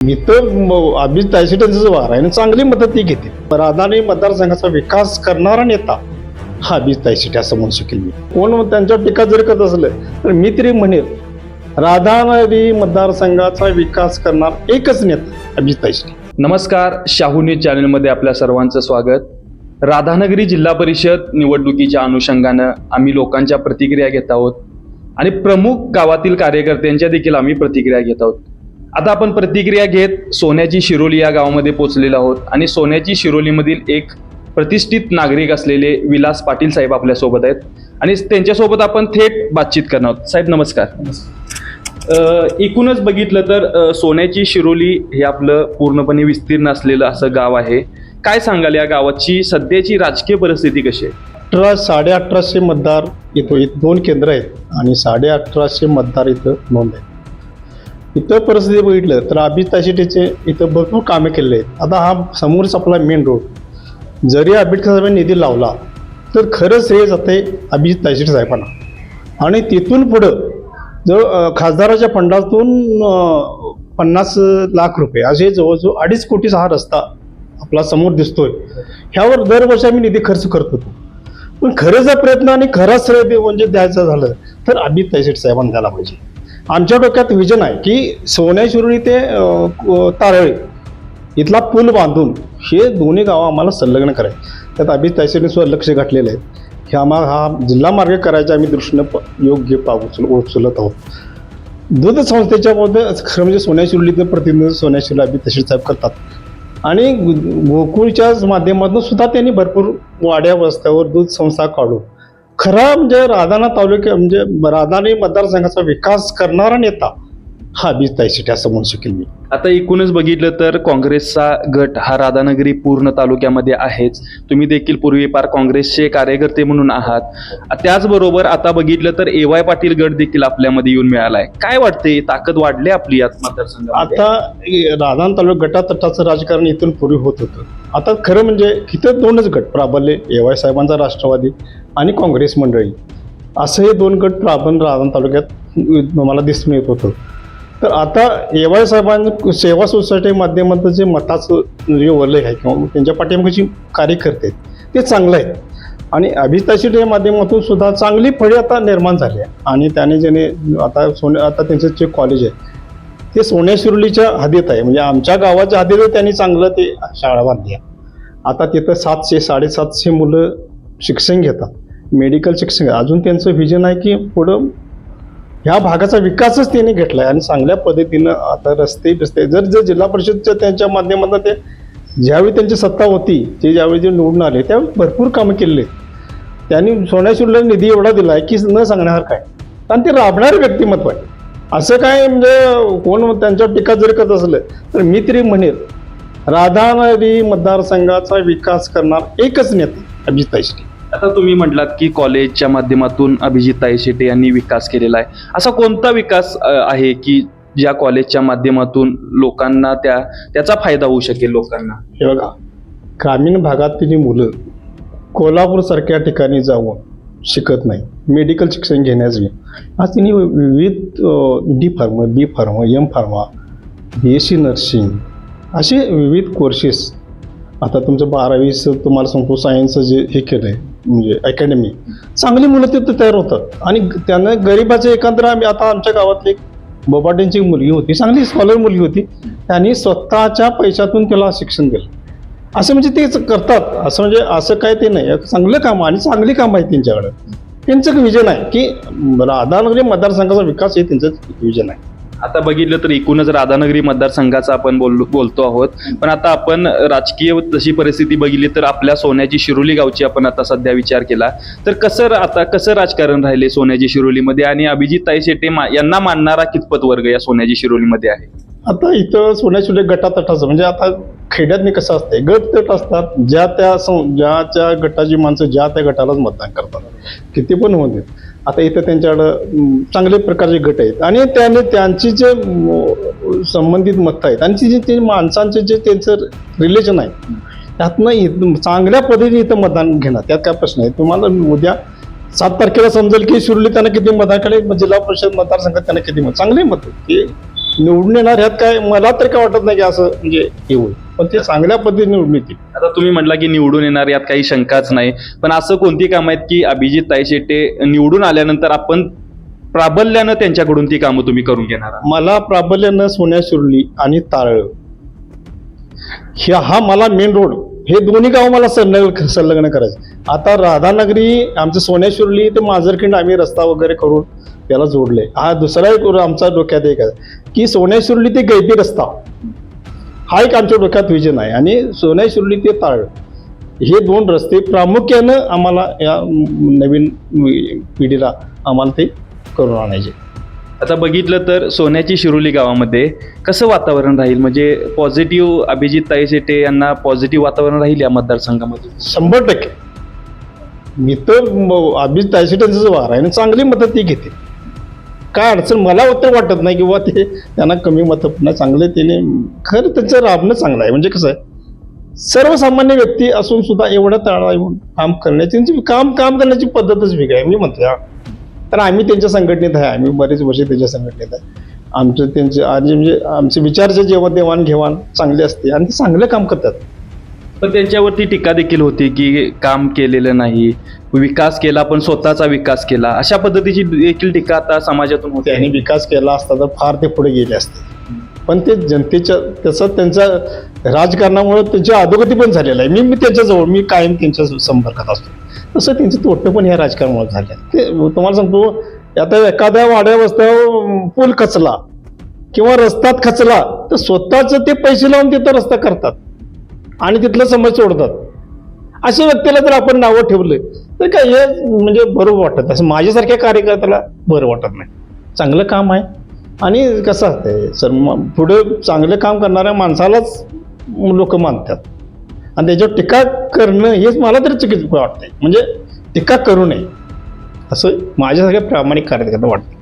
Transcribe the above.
मी तर अभिज तायसिटांचं वार आहे आणि चांगली मदत ती घेते. राधाने मतदारसंघाचा विकास करणारा नेता हा अभिज तायसिटे असं म्हणू शकेल मी. कोण त्यांच्यावर टीका जर करत असलं तर मी तरी म्हणेल राधानगरी मतदारसंघाचा विकास करणार एकच नेता अभिज तायसिटे नमस्कार शाहू न्यूज चॅनलमध्ये आपल्या सर्वांचं स्वागत. राधानगरी जिल्हा परिषद निवडणुकीच्या अनुषंगानं आम्ही लोकांच्या प्रतिक्रिया घेत आहोत. आणि प्रमुख गावातील कार्यकर्त्यांच्या देखील आम्ही प्रतिक्रिया घेत आहोत. आता आपण प्रतिक्रिया घेत सोन्याची शिरोली या गावामध्ये पोहोचलेलो आहोत. आणि सोन्याची शिरोलीमधील एक प्रतिष्ठित नागरिक असलेले विलास पाटील साहेब आपल्यासोबत आहेत. आणि त्यांच्यासोबत आपण थेट बातचीत करणार आहोत. साहेब नमस्कार. अ, एकूणच बघितलं तर सोन्याची शिरोली हे आपलं पूर्णपणे विस्तीर्ण असलेलं असं गाव आहे. काय सांगाल या गावाची सध्याची राजकीय परिस्थिती कशी आहे? अठरा साडे अठराशे मतदार इथं इथं दोन केंद्र आहेत आणि साडे अठराशे मतदार इथं नोंद आहेत. इथं परिस्थिती बघितलं तर अभिज ताशिटेचे इथं भरपूर कामे केलेले आहेत. आता हा समोरच आपला मेन रोड जरी आंबेडकर साहेबांनी निधी लावला तर खरंच हे जाते अभिजित ताशिटे साहेबांना. आणि तिथून पुढं जवळ खासदाराच्या फंडातून पन्नास लाख रुपये असे जवळजवळ अडीच कोटीचा हा रस्ता आपला समोर दिसतोय. ह्यावर दरवर्षी आम्ही निधी खर्च करत होतो. पण खरेचा प्रयत्न आणि खरा श्रेय म्हणजे द्यायचं झालं तर अभित तैसेट साहेबांना द्यायला पाहिजे. आमच्या डोक्यात विजन आहे की सोन्याशिरोळी ते तारळी इथला पूल बांधून हे दोन्ही गावं आम्हाला संलग्न करायचे. त्यात अभिज तैसेटने लक्ष घातलेलं आहे हे आम्हाला हा जिल्हा मार्ग करायच्या आम्ही दृष्टीनं प- योग्य पाऊल उचल उचलत आहोत. दूध संस्थेच्या मध्ये खरं म्हणजे सोन्या शिरोलीचं प्रतिनिधित्व सोन्या शिरोली साहेब करतात. आणि गोकुळच्या गोकुळच्याच माध्यमातून सुद्धा त्यांनी भरपूर वाड्या वस्त्यावर दूध संस्था काढून खरा म्हणजे राधाना तालुक्या म्हणजे राधानी मतदारसंघाचा विकास करणारा नेता हा बीज तायशिटे असं म्हणू शकेल मी. आता एकूणच बघितलं तर काँग्रेसचा गट हा राधानगरी पूर्ण तालुक्यामध्ये आहेच. तुम्ही देखील पूर्वी पार काँग्रेसचे कार्यकर्ते म्हणून आहात. त्याचबरोबर आता बघितलं तर ए वाय पाटील गट देखील आपल्यामध्ये येऊन मिळालाय. काय वाटते ताकद वाढली आपली या मतदारसंघात आता राधान तालुक्यात गटातटाचं राजकारण इथून पूर्वी होत होतं. आता खरं म्हणजे इथं दोनच गट प्राबल्य एवाय साहेबांचा राष्ट्रवादी आणि काँग्रेस मंडळी. असं हे दोन गट प्राबल्य राधान तालुक्यात मला दिसून येत होतं. तर आता एवाय साहेबांनी सेवा सोसायटी माध्यमातून जे मताचं जे वलय आहे किंवा त्यांच्या पाठीमागची कार्यकर्ते आहेत ते चांगलं आहे. आणि अभिताशी माध्यमातून सुद्धा चांगली फळी आता निर्माण झाली आहे. आणि त्याने ज्याने आता सोने आता त्यांचं जे कॉलेज आहे ते सोन्या शिरोलीच्या हद्दीत आहे. म्हणजे आमच्या गावाच्या हद्दीत त्यांनी चांगलं ते शाळा बांधली आहे. आता तिथं सातशे साडेसातशे मुलं शिक्षण घेतात. मेडिकल शिक्षण अजून त्यांचं व्हिजन आहे की पुढं ह्या भागाचा विकासच त्यांनी घेतला आहे आणि चांगल्या पद्धतीनं आता रस्ते बिस्ते जर जर जिल्हा परिषदच्या त्यांच्या माध्यमातून ते ज्यावेळी त्यांची सत्ता होती ते ज्यावेळी जे निवडून आले त्यावेळी भरपूर कामं केले. त्यांनी सोन्या निधी एवढा दिला आहे की न सांगणार काय? कारण ते राबणारं व्यक्तिमत्व आहे. असं काय म्हणजे कोण त्यांच्यावर टीका जर करत असलं तर मी तरी म्हणेल राधानगरी मतदारसंघाचा विकास करणार एकच नेता अभिजित आता तुम्ही म्हटलात की कॉलेजच्या माध्यमातून अभिजित ताई शेटे यांनी विकास केलेला आहे. असा कोणता विकास आहे की ज्या कॉलेजच्या माध्यमातून लोकांना त्या त्याचा फायदा होऊ शकेल लोकांना? हे बघा ग्रामीण भागातील मुलं कोल्हापूरसारख्या ठिकाणी जाऊन शिकत नाही मेडिकल शिक्षण घेण्यास आज तिने विविध D pharma B pharma M pharma B S C nursing असे विविध कोर्सेस आता तुमचं बारावीचं तुम्हाला सांगतो सायन्सचं जे हे केलं आहे म्हणजे अकॅडमी चांगली मुलं तिथं तयार होतात. आणि त्यांना गरिबाचं एकंदर आम्ही आता आमच्या गावातली एक बोबाटेंची मुलगी होती चांगली स्कॉलर मुलगी होती. त्यांनी स्वतःच्या पैशातून त्याला शिक्षण दिलं. असं म्हणजे तेच करतात. असं म्हणजे असं काय ते नाही. चांगलं काम आणि चांगली काम आहे त्यांच्याकडं. त्यांचं एक विजन आहे की राधानगरी मतदारसंघाचा विकास हे त्यांचं विजन आहे. आता बघितलं तर एकूणच राधानगरी मतदारसंघाचा आपण बोललो बोलतो आहोत. पण आता आपण राजकीय जशी परिस्थिती बघितली तर आपल्या सोन्याची शिरोली गावची आपण आता सध्या विचार केला. तर कसं आता कसं राजकारण राहिले सोन्याची शिरोलीमध्ये? आणि अभिजित ताई शेटे मा- यांना मानणारा कितपत वर्ग या सोन्याची शिरोलीमध्ये आहे? आता इथं सोन्याशिवाय गटातटाचं. म्हणजे आता खेड्यातनी कसं असते गट तट असतात ज्या त्या सं- ज्या त्या गटाची माणसं ज्या त्या गटालाच मतदान करतात. किती पण होऊन देत. आता इथं त्यांच्याकडं चांगले प्रकारचे गट आहेत. आणि त्याने त्यांची जे संबंधित मतं आहेत आणि जे ते माणसांचे जे त्यांचं रिलेशन आहे त्यातनं चांगल्या पद्धतीने इथं मतदान घेणार. त्यात काय प्रश्न आहे? तुम्हाला उद्या सात तारखेला समजेल की शिर्डी त्यांना किती मतदान केले जिल्हा परिषद मतदारसंघात त्यांना किती मत चांगले मत ते निवडून येणार ह्यात काय? मला तर काय वाटत नाही की असं म्हणजे हे होईल. पण ते चांगल्या पद्धतीने निवडून येतील. आता तुम्ही म्हटला की निवडून येणार यात काही शंकाच नाही. पण असं कोणती कामं आहेत की अभिजित ताई शेट्टे निवडून आल्यानंतर आपण प्राबल्यानं त्यांच्याकडून ती कामं तुम्ही करून घेणार आहात? मला प्राबल्यानं सोन्या शिरली आणि तारळ. ह्या हा मला मेन रोड हे दोन्ही गाव मला संलग्न संलग्न करायचं. आता राधानगरी आमचं सोन्याशुरली ते माजरखिंड आम्ही रस्ता वगैरे करून त्याला जोडले. हा दुसरा एक आमचा डोक्यात एक आहे की सोन्याशुरली ते गैती रस्ता. हा एक आमच्या डोक्यात विजन आहे. आणि सोन्याशुरली ते ताळ हे दोन रस्ते प्रामुख्यानं आम्हाला या नवीन पिढीला आम्हाला ते करून आणायचे. आता बघितलं तर सोन्याची शिरोली गावामध्ये कसं वातावरण राहील? म्हणजे पॉझिटिव्ह अभिजित ताई शेटे यांना पॉझिटिव्ह वातावरण राहील या मतदारसंघामध्ये? शंभर टक्के. मी तर अभिजित ताई तायसिटांचं वार आहे आणि चांगली मतं ती घेते. काय अडचण? मला उत्तर वाटत नाही किंवा ते त्यांना कमी मतं पुन्हा चांगले त्याने खरं त्यांचं राबणं चांगलं आहे. म्हणजे कसं आहे सर्वसामान्य व्यक्ती असून सुद्धा एवढं तळा येऊन काम करण्याची त्यांची काम काम करण्याची पद्धतच वेगळी आहे. मी म्हणतो तर आम्ही त्यांच्या संघटनेत आहे. आम्ही बरेच वर्ष त्यांच्या संघटनेत आहे. आमचं त्यांचे आणि म्हणजे आमचे विचारचे जेवण देवाणघेवाण चांगले असते आणि ते चांगलं काम करतात. पण त्यांच्यावरती टीका देखील होती की काम केलेलं नाही विकास केला पण स्वतःचा विकास केला. अशा पद्धतीची देखील टीका आता समाजातून होते. त्यांनी विकास केला असता तर फार ते पुढे गेले असते. पण ते जनतेच्या तसं त्यांच्या राजकारणामुळे त्यांची अधोगती पण झालेलं आहे. मी मी त्यांच्याजवळ मी कायम त्यांच्या संपर्कात असतो. तसं त्यांचं तोटं पण ह्या राजकारणामुळे झालं ते तुम्हाला सांगतो आता एखाद्या वाड्या वस्त्यावर पूल खचला किंवा रस्त्यात खचला तर स्वतःच ते पैसे लावून तिथं रस्ता करतात आणि तिथलं समज सोडतात. अशा व्यक्तीला जर आपण नावं ठेवलं तर काय हे म्हणजे बरोबर वाटत असं माझ्यासारख्या कार्यकर्त्याला बरं वाटत नाही. चांगलं काम आहे. आणि कसं असतंय सर मग पुढे चांगलं काम करणाऱ्या माणसालाच लोक मानतात. आणि त्याच्यावर टीका करणं हेच मला तरी चुकीचं वाटतंय. म्हणजे टीका करू नये. असं माझ्यासारख्या प्रामाणिक कार्यकर्ता वाटतं